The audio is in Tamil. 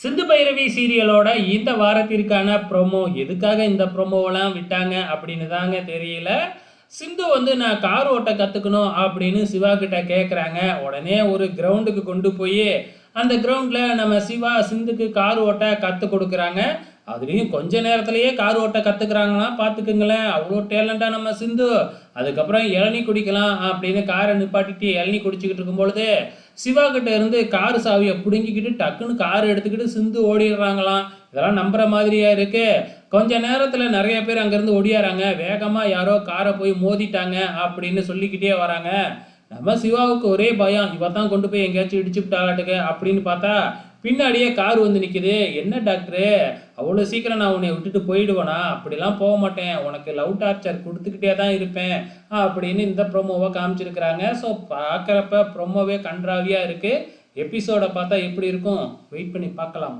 சிந்து பைரவி சீரியலோட இந்த வாரத்திற்கான ப்ரொமோ எதுக்காக இந்த ப்ரோமோவெல்லாம் விட்டாங்க அப்படின்னு தாங்க தெரியல. சிந்து வந்து நான் கார் ஓட்ட கற்றுக்கணும் அப்படின்னு சிவா கிட்ட கேட்குறாங்க உடனே ஒரு கிரவுண்டுக்கு கொண்டு போய் அந்த கிரவுண்டில் நம்ம சிவா சிந்துக்கு கார் ஓட்ட கற்றுக் கொடுக்குறாங்க. அதுலேயும் கொஞ்ச நேரத்துலையே கார் ஓட்ட கற்றுக்குறாங்கன்னா பார்த்துக்குங்களேன் அவ்வளோ டேலண்டாக நம்ம சிந்து. அதுக்கப்புறம் இளநீ குடிக்கலாம் அப்படின்னு காரை நிப்பாட்டிட்டு இளநீ குடிச்சிக்கிட்டு இருக்கும்பொழுது சிவா கிட்ட இருந்து கார் சாவியை பிடுங்கிக்கிட்டு டக்குன்னு கார் எடுத்துக்கிட்டு சிந்து ஓடிடுறாங்களாம். இதெல்லாம் நம்புற மாதிரியா இருக்கு? கொஞ்ச நேரத்தில் நிறைய பேர் அங்கேருந்து ஓடியாராங்க வேகமாக யாரோ காரை போய் மோதிட்டாங்க அப்படின்னு சொல்லிக்கிட்டே வராங்க. நம்ம சிவாவுக்கு ஒரே பயம் இவ தான் கொண்டு போய் எங்கேயாச்சும் இடிச்சு விட்டாளாட்டுக்கு அப்படின்னு பார்த்தா பின்னாடியே கார் வந்து நிற்கிது என்ன டாக்டரு? அவ்வளோ சீக்கிரம் நான் உன்னை விட்டுட்டு போயிடுவேனா? அப்படிலாம் போக மாட்டேன். உனக்கு லவ் டார்ச்சர் கொடுத்துக்கிட்டே தான் இருப்பேன். அப்படின்னு இந்த ப்ரொமோவை காமிச்சிருக்கிறாங்க. ஸோ பார்க்குறப்ப ப்ரோமோவே கன்றாவியாக இருக்குது எபிசோடை பார்த்தா எப்படி இருக்கும்? வெயிட் பண்ணி பார்க்கலாம்.